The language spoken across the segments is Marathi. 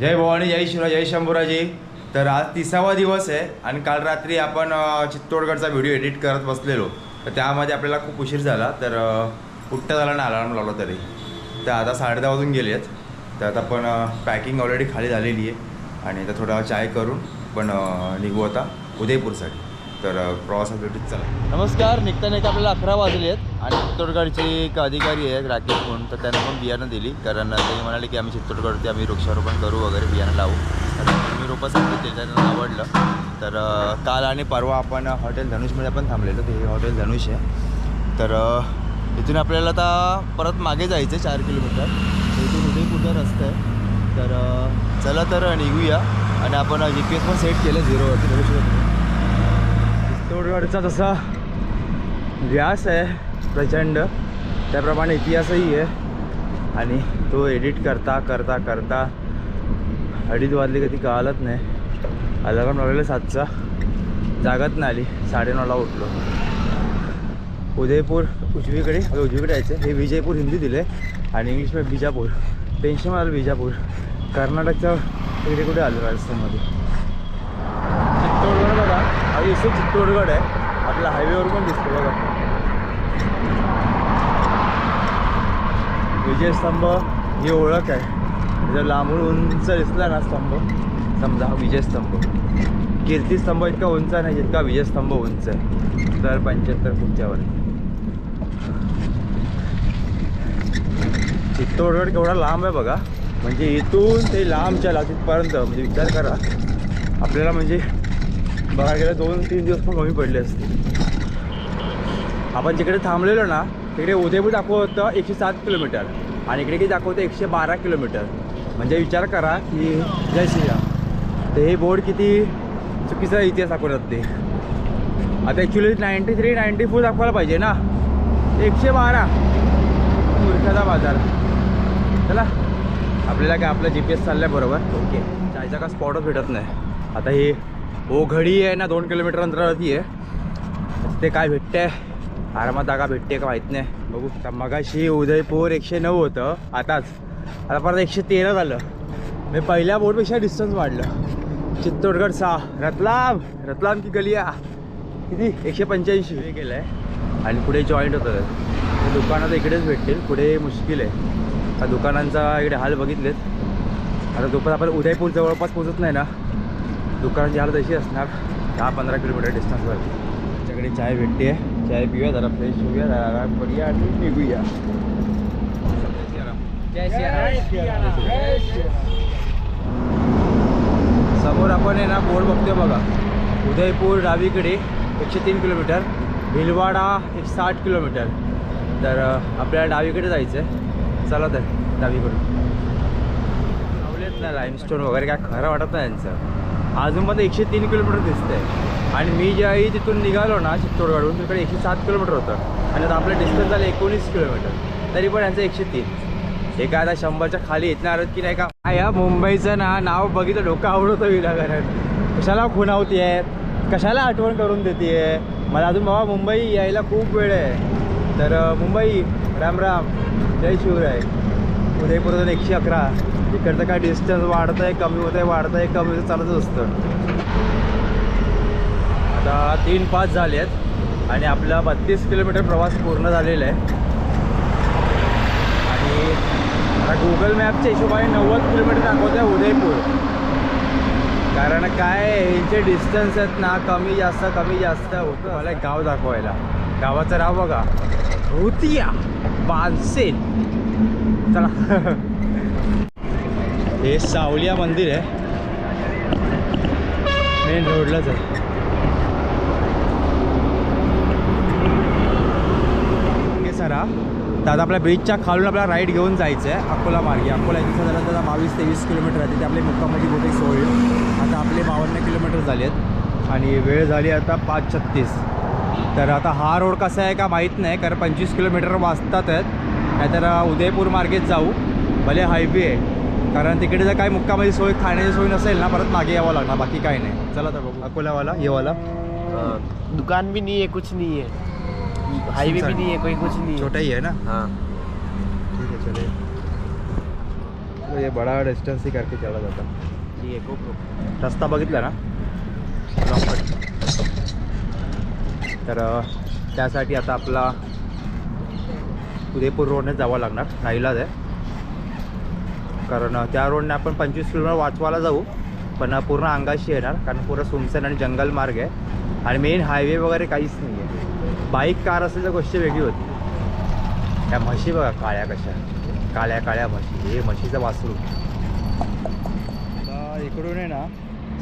जय भवानी जय शिवराय जय शंभूराजी. तर आज तिसावा दिवस आहे आणि काल रात्री आपण चित्तोडगडचा व्हिडिओ एडिट करत बसलेलो. तर त्यामध्ये आपल्याला खूप उशीर झाला तर कुठं उठता झाला ना अलार्म लावला तरी. तर आता साडे दहा वाजून गेले आहेत. तर आता पण पॅकिंग ऑलरेडी खाली झालेली आहे. आणि आता थोडा चाय करून पण निघू आता उदयपूरसाठी. तर अ, चला नमस्कार निघता निघता आपल्याला अकरा वाजले आहेत आणि चित्तोडगडचे एक अधिकारी आहेत राकेश कोण तर त्यांना पण बियाणं दिली कारण ते म्हणाले की आम्ही चित्तोडगडचे आम्ही वृक्षारोपण करू वगैरे बियाणं लावू. तर मी रोपं सांगितले त्यांना आवडलं. तर काल आणि परवा आपण हॉटेल धनुषमध्ये आपण थांबलेलो ते हे हॉटेल धनुष आहे. तर इथून आपल्याला आता परत मागे जायचं आहे चार किलोमीटर. इथून उदय कुठं रस्ता आहे. तर चला तर निघूया. आणि आपण जी पी एस पण सेट केलं झिरोवरती रोडवरचा जसा व्यास आहे प्रचंड. त्याप्रमाणे इतिहासही आहे. आणि तो एडिट करता करता करता अडीच वाजले कधी कळालंच नाही. अलार्म लावलेलं सातचा. जागत नाही आली. साडेनऊला उठलो. उदयपूर उजवीकडे उजवीकडे यायचं हे विजयपूर हिंदी दिले आणि इंग्लिशमध्ये बिजापूर. टेन्शन आलं बिजापूर. कर्नाटकच्या इकडे कुठे आलं राजस्थानमध्ये? बघा आणि इथे चित्तोडगड आहे. आपल्या हायवेवर पण दिसतो बघा. विजयस्तंभ ही ओळख आहे. जर लांबून उंच दिसला ना स्तंभ. समजा हा विजयस्तंभ कीर्तीस्तंभ इतका उंच नाही जितका विजयस्तंभ उंच आहे. तर पंच्याहत्तर फुटच्यावर चित्तोडगड केवढा लांब आहे बघा. म्हणजे इथून ते लांबच्या ला तिथपर्यंत म्हणजे विचार करा. आपल्याला म्हणजे बघा गेलं दोन तीन दिवस पण कमी पडले असते आपण जिकडे थांबलेलो ना तिकडे उदयपूर दाखवत होतं एकशे सात किलोमीटर आणि इकडे किती दाखवतं एकशे बारा किलोमीटर. म्हणजे विचार करा की जय श्रीराम. तर हे बोर्ड किती चुकीचा इतिहास दाखवतात ते. आता actually ninety three ninety four दाखवायला पाहिजे ना. एकशे बारा. मूर्खाचा बाजार. चला. आपल्याला काय आपलं जी पी एस चाललं आहे बरोबर. ओके. जायचा का? स्पॉटच भेटत नाही. आता हे ओघडी आहे ना दोन किलोमीटर अंतरावरती आहे ते काय भेटते आरामात जागा भेटते का माहीत नाही. बघू. तर मगाशी उदयपूर एकशे नऊ होतं. आताच. आता परत एकशे तेरा झालं. मी पहिल्या बोर्डपेक्षा डिस्टन्स वाढलं. चित्तोडगड सहा. रतलाम. रतलाम की गलिया. किती? एकशे पंच्याऐंशी. हे केलं आहे आणि पुढे जॉईंट होतं. ते दुकानं तर इकडेच भेटतील. पुढे मुश्किल आहे. त्या दुकानांचा इकडे हाल बघितलेत. आता दुपार आपण उदयपूर जवळपास पोचत नाही ना दुकानाची हाल तशी असणार दहा पंधरा किलोमीटर डिस्टन्सवरती आमच्याकडे चाय भेटते. चाय पिऊया जरा फ्रेश होऊया जरा आराम करूया आणि निघूया. समोर आपण आहे ना बोर्ड बघतोय बघा. उदयपूर डावीकडे एकशे तीन किलोमीटर भिलवाडा एक साठ किलोमीटर. तर आपल्याला डावीकडे जायचं आहे चला तर डावीकडून. लावलेत ना लाईमस्टोन वगैरे काय खरं वाटत नाही यांचं. अजून पण एकशे तीन किलोमीटर दिसतंय. आणि मी ज्यावेळी तिथून निघालो ना चित्तोडगडून तिकडे एकशे सात किलोमीटर होतं. आणि आता आपलं डिस्टन्स झालं एकोणीस किलोमीटर. तरी पण यांचं एकशे तीन. हे आता शंभरच्या खाली येणार की नाही का? या मुंबईचं ना नाव बघितलं डोकं आवडतं विनाकारण कशाला खुणावती आहे कशाला आठवण करून देते मला अजून बाबा मुंबई यायला खूप वेळ आहे. तर मुंबई राम राम. जय शिवराय. उदयपूरतून एकशे अकरा. इकडचं काय डिस्टन्स वाढत आहे कमी होत आहे वाढतं आहे कमी होत चालत असतं. आता तीन पाच झाले आहेत आणि आपला बत्तीस किलोमीटर प्रवास पूर्ण झालेला आहे. आणि आता गुगल मॅपच्या हिशोबाने नव्वद किलोमीटर दाखवत आहे उदयपूर. कारण काय यांचे डिस्टन्स आहेत ना कमी जास्त कमी जास्त. होतं मला एक गाव दाखवायला. गावाचं नाव बघा. भूतिया बानसेन चला. हे सावलिया मंदिर आहे. मेन रोडलाच आहे. ओके सरा. तर आता आपल्या ब्रिजच्या खालून आपल्याला राईड घेऊन जायचं आहे अकोला मार्गे. अकोला इथे साधारणतः बावीस तेवीस किलोमीटर आहे. तिथे आपले मुक्कामाची बहुतेक सोय. आता आपले बावन्न किलोमीटर झाले आहेत आणि वेळ झाली आता पाच छत्तीस. तर आता हा रोड कसा आहे का माहीत नाही कारण पंचवीस किलोमीटर वाजतात आहेत नाहीतर उदयपूर मार्गेत जाऊ. भले हायवे आहे. कारण तिकडे जर काय मुक्कामाची सोय खाण्याची सोय नसेल ना परत मागे यावं लागणार बाकी काही नाही. चला तर बघू. अकोलावाला येवाला. दुकान भी नहीं है कुछ नहीं है हाईवे भी नहीं है कोई कुछ नहीं है छोटा ही आहे ना? हाँ. ठीक आहे चले. ये बडा डिस्टन्स ही करके चला जाता. ये. रस्ता बघितला ना? तर त्यासाठी आता आपला उदयपूर रोडने जावं लागणार. नाईलाज आहे. कारण त्या रोडने आपण पंचवीस किलोमीटर वाचवायला जाऊ पण पूर्ण अंगाशी येणार कारण पूर्ण सुमसन आणि जंगल मार्ग आहे. आणि मेन हायवे वगैरे काहीच नाही आहे बाईक कार असेल तर गोष्ट वेगळी होती. त्या म्हशी बघा काळ्या कशा. काळ्या काळ्या म्हशी. हे म्हशीचं वासरू. आता इकडून आहे ना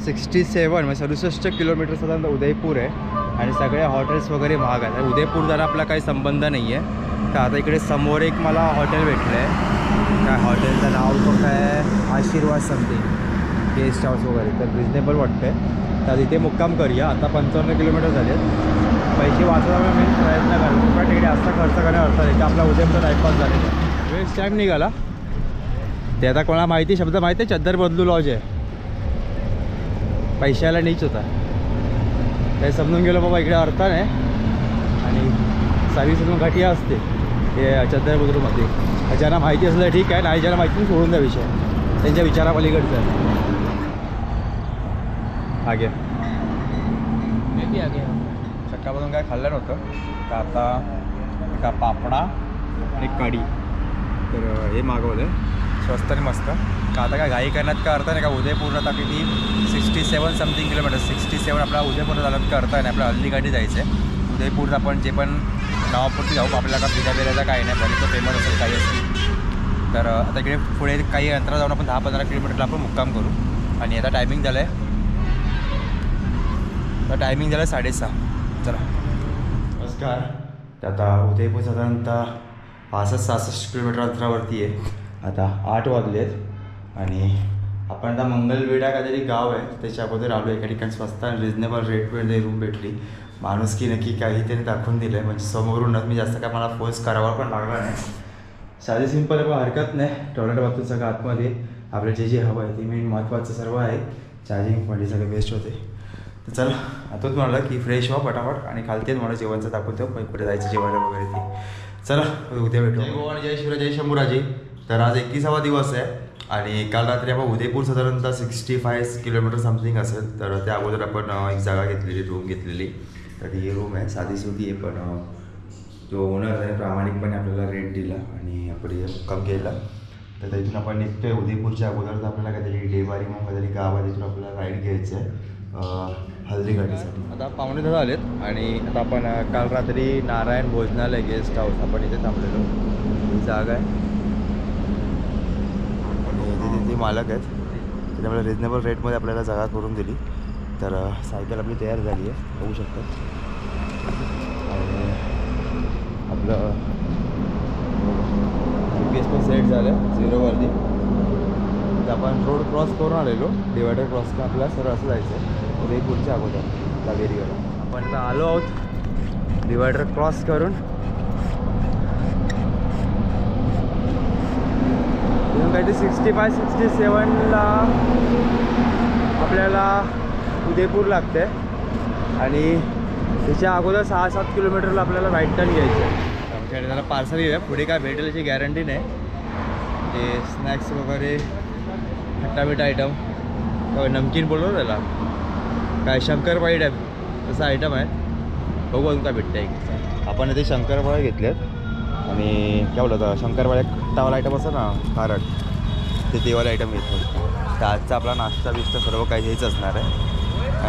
सिक्स्टी सेवन म्हणजे सदुसष्ट किलोमीटर साधारण उदयपूर आहे. आणि सगळे हॉटेल्स वगैरे महाग आहेत. उदयपूर जरा आपला काही संबंध नाही आहे तर आता इकडे समोर एक मला हॉटेल भेटलं आहे काय हॉटेलचं नाव तो काय आशीर्वाद समथिंग गेस्ट हाऊस वगैरे. तर रिजनेबल वाटतं आहे तर इथे मुक्काम करूया. आता पंचावन्न किलोमीटर झाले पैसे वाचवायला मेन प्रयत्न करतो. पण तिकडे जास्त खर्च करणे अर्थ नाही. की आपला उदयपूर टाईमपास झालेला वेस्ट टाईम निघाला. ते आता कोणाला माहिती? शब्द माहिती आहे? चद्दर बदलू लॉज आहे. पैशाला नीच होता. ते समजून गेलो बाबा इकडे अर्थ नाही आणि सर्विस अजून घटिया असते. हे चंद्र बुद्रुकमध्ये ज्यांना माहिती असलं ठीक आहे नाही ज्यांना माहिती सोडून द्या विषय. त्यांच्या विचारापलीकडचं आहे. आगे. मैं भी आ गया सकाळपासून काय खाल्लं नव्हतं. तर आता एका पापडा आणि कढी. तर हे मागवलं स्वस्त आणि मस्त. का आता काय घाई करण्यात का अर्थ नाही का उदयपूर आता किती? Sixty seven something kilometre sixty seven आपला उदयपूर झाल्यात का अर्थ नाही आपल्या हल्ली गाडी जायचं आहे उदयपूर आपण जे पण नावापुरती जाऊ आपल्याला? का फिरा बिरायचा काही नाही भले फेमस असेल काही असेल तर आता इकडे पुढे काही अंतरा जाऊन आपण दहा पंधरा किलोमीटरला आपण मुक्काम करू. आणि आता टायमिंग झालं आहे. तर टायमिंग झालं साडेसहा. चला. नमस्कार. तर आता उदयपूर साधारणतः पासष्ट सहासष्ट किलोमीटर अंतरावरती आहे. आता आठ वाजले आहेत आणि आपण आता मंगलवेडा काहीतरी गाव आहे. त्याच्या अगोदर आलो एका ठिकाणी स्वस्त आणि रिजनेबल रेटमध्ये रूम भेटली. माणूस की नक्की त्याने दाखवून दिलं आहे म्हणजे समोरूनच मी जास्त काय मला फोर्स करावा पण लागला नाही. साधे सिंपल आहे पण हरकत नाही. टॉयलेट बाथरूम सगळं आतमध्ये आपलं जे जे हवं आहे ते मेन महत्त्वाचं सर्व आहे. चार्जिंग पॉईंट सगळं बेस्ट होते. तर चला आताच म्हणाला की फ्रेश व्हा पटापट आणि खालतेच मला जेवणचं दाखवतो मग कुठे जायचं जेवायला वगैरे ते. चला उद्या भेटू. जय गोवा आणि जय शिवराय जय शंभूराजी. तर आज एकतीसावा दिवस आहे आणि काल रात्री आपण उदयपूर साधारणतः सिक्स्टी फाय किलोमीटर समथिंग असेल तर त्या अगोदर आपण एक जागा घेतलेली रूम घेतलेली. तर ही रूम आहे. साधी सुधी आहे पण जो ओनर आहे प्रामाणिकपणे आपल्याला रेट दिला आणि आपण मुक्काम केला. तर तिथून आपण निघतोय. उदयपूरच्या अगोदर तर आपल्याला काहीतरी डेवारी म्हणून काहीतरी गाव आहे तिथून आपल्याला राईड घ्यायचं आहे हल्दीघाटीसाठी. आता पावणे दहा आलेत आणि आता आपण काल रात्री नारायण भोजनालय गेस्ट हाऊस आपण इथे थांबलेलो. ही जागा आहे. आणि इथे तिथे मालक आहेत त्याच्यामुळे रिजनेबल रेटमध्ये आपल्याला जागा करून दिली. तर सायकल आपली तयार झाली आहे बघू शकता. आणि आपलं जी पी एस पण सेट झालं झिरोवरती तर आपण रोड क्रॉस करून आलेलो डिवायडर क्रॉस का आपला सरळ असं जायचं आहे. उदयपूरच्या अगोदर कावेरीकडे आपण आता आलो आहोत डिवायडर क्रॉस करून. काहीतरी सिक्स्टी फाय सिक्स्टी सेवनला आपल्याला उदयपूर लागते आणि त्याच्या अगोदर सहा सात किलोमीटरला आपल्याला राईट टर्न घ्यायचं आहे. आमच्याकडे त्याला पार्सल येऊया. पुढे काय भेटेल याची गॅरंटी नाही. ते स्नॅक्स वगैरे खट्टा मिठा आयटम नमकीन बोललो त्याला. काय शंकरपाळी टाईप तसा आयटम आहे बघू अजून काय भेटतं आहे आपण इथे शंकरपाळ्या घेतल्यात. आणि काय बोलत होता शंकरपाळ्या खट्टावाला आयटम असं ना खारट. ते तेवाले आयटम घेतलं. तर आजचा आपला नाश्ता बिस्ता सर्व काही हेच असणार आहे.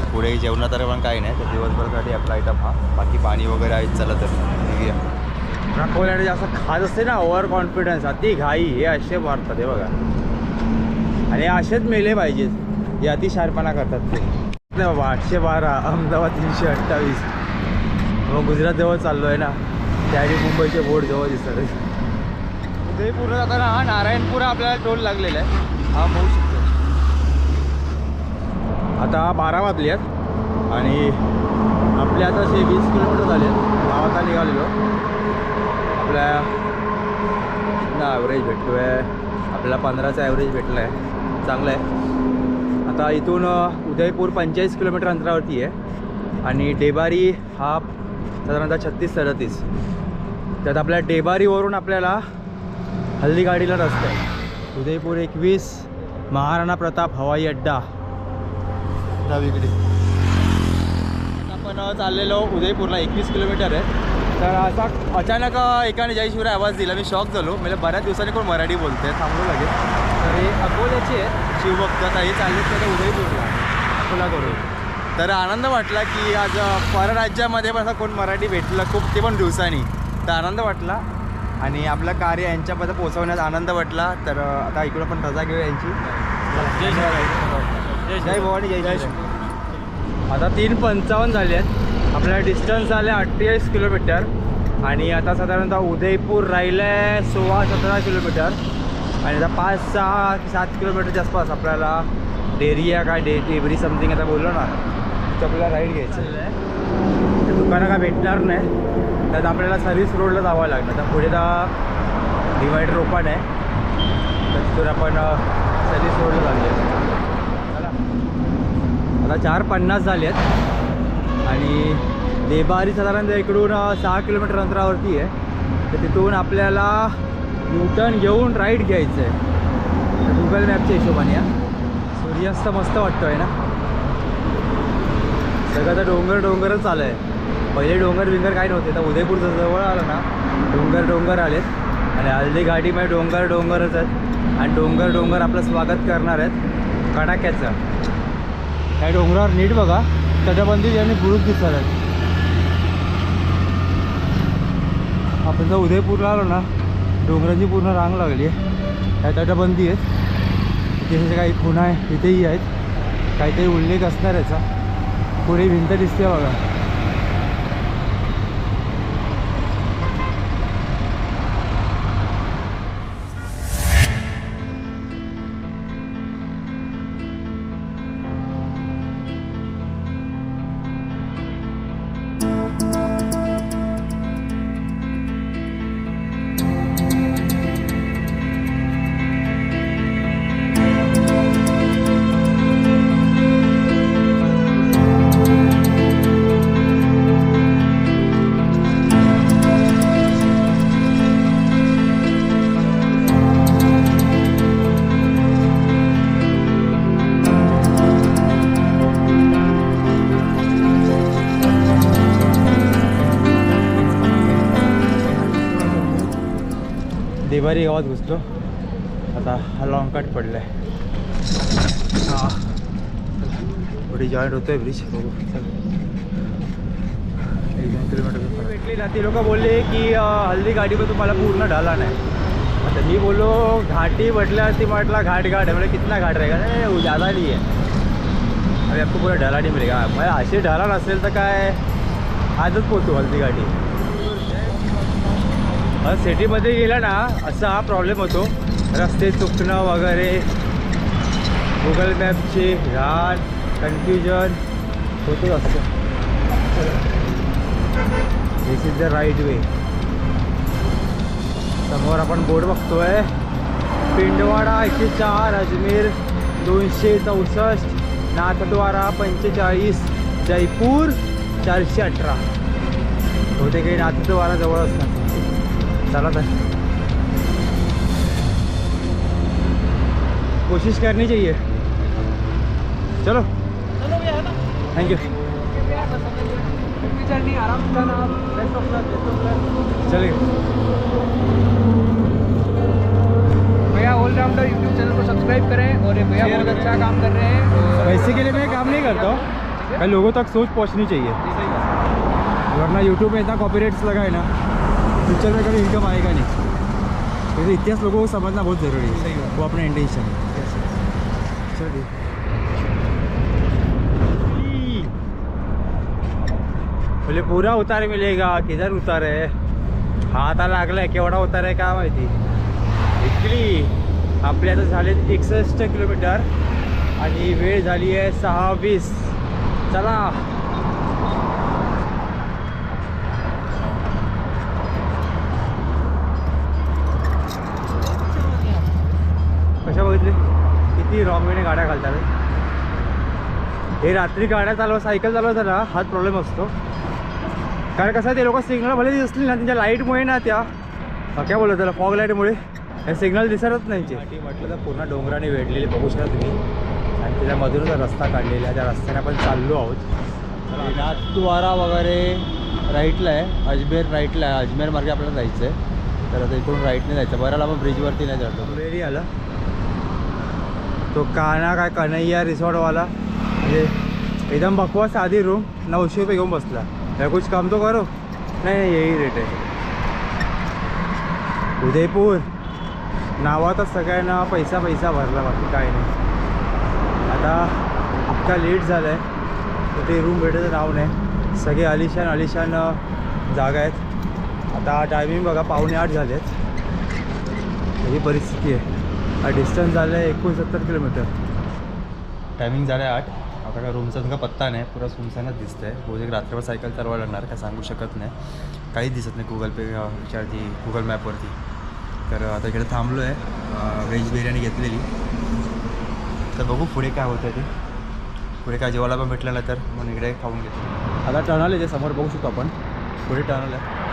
पुढे जेवणात तर पण काही नाही तर दिवसभरासाठी आपला आयटम हा. बाकी पाणी वगैरे आहे चला तर राखवल्याने जास्त खात असते ना ओव्हर कॉन्फिडन्स अति घाई हे असे मारतात हे बघा. आणि हे असेच मेले पाहिजेत. हे अति शार्पणा करतात ते. नाही बाबा आठशे बारा अहमदाबाद तीनशे अठ्ठावीस. मग गुजरात जवळ चाललो आहे ना. त्याआधी मुंबईचे बोर्ड जवळ दिसतात. उदयपूर जाताना हा नारायणपुरा आपल्याला टोल लागलेला आहे. हा शकतो आता बारा वाजले आहेत आणि आपले आता असे वीस किलोमीटर झाले आहेत. गावात निघालेलो आपल्या ना ॲव्हरेज भेटतो आहे आपल्याला पंधराचा ॲव्हरेज भेटला आहे चांगलं आहे. आता इथून उदयपूर पंचेचाळीस किलोमीटर अंतरावरती आहे. आणि डेबारी हा साधारणतः छत्तीस सदतीस. त्यात आपल्या डेबारीवरून आपल्याला हल्दीगाडीला रस्ता आहे. उदयपूर एकवीस महाराणा प्रताप हवाई अड्डा. डावीकडे. आपण चाललेलो उदयपूरला एकवीस किलोमीटर आहे. तर असा अचानक एकाने जयशिवराय आवाज दिला. मी शॉक झालो. म्हणजे बऱ्याच दिवसांनी कोण मराठी बोलते थांबलो लागेल तर हे अकोल्याचे आहेत शिवभक्त तर हे चालले तर उदयपूरला. अकोला करून तर आनंद वाटला की आज परराज्यामध्ये पण असा कोण मराठी भेटलं खूप ते पण दिवसांनी. तर आनंद वाटला. आणि आपलं कार्य यांच्यापर्यंत पोचवण्यात आनंद वाटला. तर आता इकडं पण रजा घेऊ यांची. जय भवानी जय जय आता तीन पंचावन्न झाले आहेत. आपल्याला डिस्टन्स झाले अठ्ठेचाळीस किलोमीटर आणि आता साधारणतः उदयपूर राहिलं आहे सोळा सतरा किलोमीटर आणि आता पाच सहा सात किलोमीटरच्या आसपास आपल्याला डेरिया काय डे डेबरी समथिंग आता बोललो ना तिथं आपल्याला राईड घ्यायचं आहे. दुकानं काय भेटणार नाही. त्यात आपल्याला सर्व्हिस रोडला जावं लागणार. तर पुढे तर डिवायडर ओपन आहे. तर तिथून आपण सर्व्हिस रोडला जाऊया. आता चार पन्नास झाले आहेत आणि देबारी साधारणतः इकडून सहा किलोमीटर अंतरावरती आहे. तर तिथून आपल्याला न्यूटन घेऊन राईड घ्यायचं आहे गुगल मॅपच्या हिशोबाने या सूर्यास्त मस्त वाटतो आहे ना? सगळं आता डोंगर डोंगरच आलं आहे पहिले डोंगर बिंगर काय नव्हते. तर उदयपूरचं जवळ आलं ना डोंगर डोंगर आलेत. आणि हल्दी गाडीमध्ये डोंगर डोंगरच आहेत. आणि डोंगर डोंगर आपलं स्वागत करणार आहेत. कडाक्याचं ह्या डोंगरावर नीट बघा. तटबंदी आणि बुरुक दिसत आपण जर उदयपूरला आलो ना डोंगराची पूर्ण रांग लागली आहे. त्या तटबंदी आहेत. तिथे काही खुणा आहे तिथेही आहेत. काहीतरी उल्लेख असणार याचा. पुढे भिंत दिसते बघा. देवारी गावात घुसलो आता हा लॉंग कट पडलाय. हा. थोडी जॉईंट होतोय ब्रिज बघू. चल. एक दोन किलोमीटर भेटली ना ती लोक बोलले की अं, हल्ली गाडीमध्ये तुम्हाला पूर्ण ढाला नाही. आता मी बोललो घाटी म्हटल्यावरती म्हटला घाट घाट आहे. म्हणजे कितना घाट रहेगा? नाही ज़्यादा नहीं है. अभी आपको पूरा ढाला नहीं मिलेगा. मैं असे ढाला नसेल तर काय? आजच पोहतो हल्दी गाडी. सिटीमध्ये गेला ना असा हा प्रॉब्लेम होतो. रस्ते चुकणं वगैरे गुगल मॅपचे घाट कन्फ्युजन होतच असतं. This is the right way समोर आपण बोर्ड बघतोय. पिंडवाडा एकशे चार अजमेर दोनशे चौसष्ट नाथद्वारा पंचेचाळीस जयपूर चारशे अठरा. होते काही नाथद्वारा जवळ असणार चला तर कोशिश करनी चाहिए। चलो। थैंक यू चलिए। भैया ऑलराउंडर यूट्यूब चैनल को सब्सक्राइब करें और ये भैया बहुत अच्छा काम कर रहे हैं। और पैसे के लिए मैं काम नहीं करता हूँ। मैं लोगों तक सोच पहुँचनी चाहिए। वरना यूट्यूब में इतना कॉपीराइट्स लगा है ना। फ्यूचर में कभी इनकम आएगा नहीं? तो इतिहास लोगों को समझना बहुत ज़रूरी है। वो अपना इंटेंशन है चलिए बोले पूरा उतार मिलेगा किधर उतार है? हा आता लागलाय केवढा उतार आहे का माहिती? इकडली आपले आता झाले एकसष्ट किलोमीटर आणि वेळ झाली आहे सहा वीस चला कशा बघितले किती रॉंग वेने गाड्या घालतात. हे रात्री गाड्या चालव सायकल चालवताना हाच प्रॉब्लेम असतो. कारण कसं आहे ते लोक सिग्नल भले दिसली ना त्यांच्या लाईटमुळे ना त्या. काय बोलतात त्याला? फॉग लाईटमुळे हे सिग्नल दिसतच नाही म्हटलं तर पूर्ण डोंगराने वेढलेली बघू शकता तुम्ही. आणि त्याच्यामधूनच रस्ता काढलेला आहे त्या रस्त्याने आपण चाललो आहोत. नाथद्वारा वगैरे राईटला आहे अजमेर राईटला आहे. अजमेर मार्गे आपल्याला जायचं आहे तर आता इकडून राईटने जायचं. बरं आपण ब्रिजवरती नाही जातो. वेरी आला. तो काना काय कन्हैया रिसॉर्टवाला. म्हणजे एकदम बकवास आधी रूम नऊशे रुपये घेऊन बसला. या कुछ काम तो करो. नाही नाही यही रेट आहे. उदयपूर. नावातच सगळ्यांना पैसा पैसा भरला बाकी काय नाही. आता इतका लेट झाला आहे तर ते रूम भेटायचं नाव नाही. सगळे आलिशान आलिशान जागा आहेत. आता टायमिंग बघा पावणे आठ झाले आहेत ही परिस्थिती आहे. हा डिस्टन्स झालं आहे एकोणसत्तर किलोमीटर टायमिंग झालं आहे आठ. आता काय रूमचा तुमचा पत्ता नाही. पुरा सुनसानच दिसतंय. बहुतेक रात्रभर सायकल चालवायला लागणार काय सांगू शकत नाही. काहीच दिसत नाही गुगल पे विचारती गुगल मॅपवरती तर आता इकडे थांबलो आहे व्हेज बिर्याणी घेतलेली. तर बघू पुढे काय होतं ते. पुढे काय जेवायला पण भेटलं नाही तर मग इकडे खाऊन घेतो आता टनल आहे ते समोर बघू शकतो आपण. पुढे टनल आहे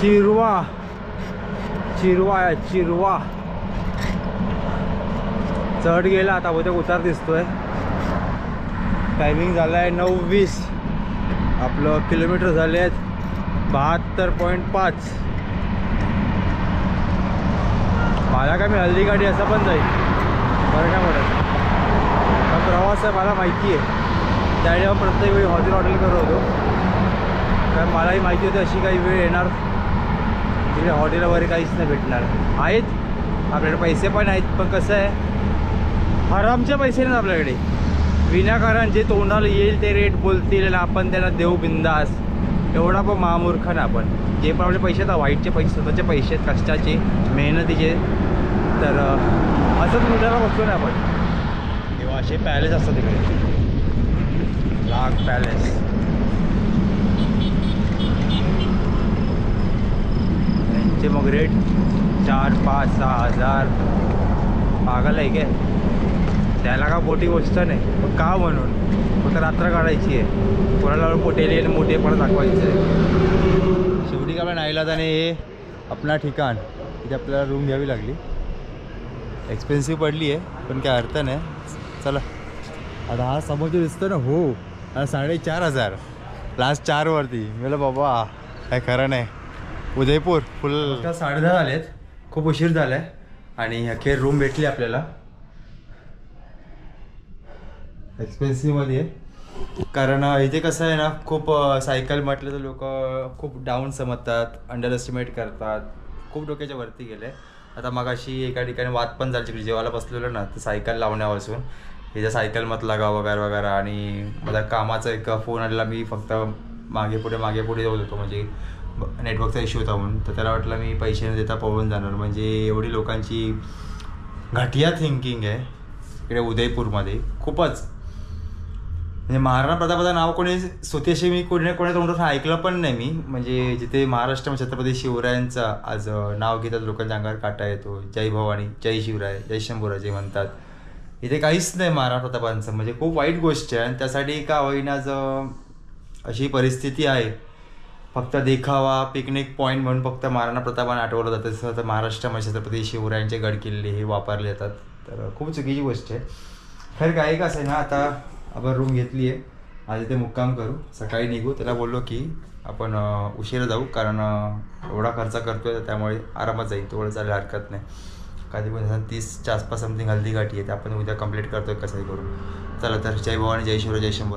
चिरवा. चिरवा आहे चिरवा. चढ गेला आता बहुतेक उतार दिसतोय. टायमिंग झालं आहे नऊ वीस. आपलं किलोमीटर झाले आहेत बहात्तर पॉईंट पाच. मला काय मी हल्दी गाडी असं पण जाईल. बरं काय म्हणत पण प्रवास आहे मला माहिती आहे. त्यावेळी प्रत्येक वेळी हॉटेल हॉटेल करत होतो. कारण मलाही माहिती होती अशी काही वेळ येणार तिथे हॉटेल वगैरे काहीच नाही भेटणार. आहेत. आपल्याकडे पैसे पण आहेत पण कसं आहे? हरामचे पैसे नाहीत आपल्याकडे. विनाकारण जे तोंडाला येईल ते रेट बोलतील आणि आपण त्यांना देऊ बिंदास. एवढा पण महामूर्ख ना आपण. जे पण आपले पैसे आहेत वाईटचे पैसे स्वतःचे पैसे आहेत कष्टाचे मेहनतीचे. तर असंच मुलाला बसतो ना आपण. तेव्हा असे पॅलेस असतात तिकडे. लाख पॅलेस यांचे मग रेट चार पाच सहा हजार. पागल आहे काय? त्याला का मोठी गोष्ट नाही? पण का म्हणून? फक्त रात्र काढायची आहे. कोणाला पोटेली आणि मोठेपणा दाखवायचं आहे. शेवटी काय आपल्या नाईलाज नाही हे आपला ठिकाण तिथे आपल्याला रूम घ्यावी लागली. एक्सपेन्सिव्ह पडली आहे पण काय अर्थ नाही चला. आता हा समोर जो दिसतो ना हो. साडेचार हजार. लास्ट चारवरती मला बाबा काय खरं नाही. उदयपूर फुल. आता साडेदहा झालेत. खूप उशीर झालाय. आणि अखेर रूम भेटली आपल्याला. एक्सपेन्सिव्हमध्ये आहे कारण इथे कसं आहे ना खूप सायकल म्हटलं तर लोक खूप डाऊन समजतात अंडर एस्टिमेट करतात. खूप डोक्याच्या वरती गेले. आता मगाशी एका ठिकाणी वाद पण झाली तिकडे. जेवायला बसलेलो ना तर सायकल लावण्यापासून. इथे सायकल मत लागा वगैरे वगैरे आणि मला कामाचा एक फोन आलेला. मी फक्त मागे पुढे मागे पुढे जाऊ होतो. म्हणजे नेटवर्कचा इश्यू होता म्हणून तर त्याला वाटलं मी पैसे न देता पळून जाणार. म्हणजे एवढी लोकांची घटिया थिंकिंग आहे इकडे उदयपूरमध्ये. खूपच. म्हणजे महाराणा प्रतापाचं नाव कोणी स्वतःशी मी कोणी कोणी तोंडून ऐकलं पण नाही मी. म्हणजे जिथे महाराष्ट्रामध्ये छत्रपती शिवरायांचं आज नाव घेतात लोकांच्या अंगावर काटा येतो. जय भवानी जय शिवराय जय शंभूराय जे म्हणतात. इथे काहीच नाही महाराणा प्रतापांचं. म्हणजे खूप वाईट गोष्ट आहे. आणि त्यासाठी का होईना अशी परिस्थिती आहे फक्त देखावा पिकनिक पॉईंट म्हणून फक्त महाराणा प्रतापाने आठवलं जातं. तसं तर महाराष्ट्रामध्ये छत्रपती शिवरायांचे गडकिल्ले हे वापरले जातात. तर खूप चुकीची गोष्ट आहे. खरं काही का आहे ना आता आपण रूम घेतली आहे. आज इथे मुक्काम करू. सकाळी निघू. त्याला बोललो की आपण उशिरा जाऊ. कारण एवढा खर्च करतोय तर त्यामुळे आरामात जाईल. तेवढं चालेल हरकत नाही. कधी पण तीसच्या आसपास समथिंग हल्दी गाठी आहे ते आपण उद्या कंप्लीट करतोय कसंही करू. चला तर जय भवानी जय शिवराय जय शंभर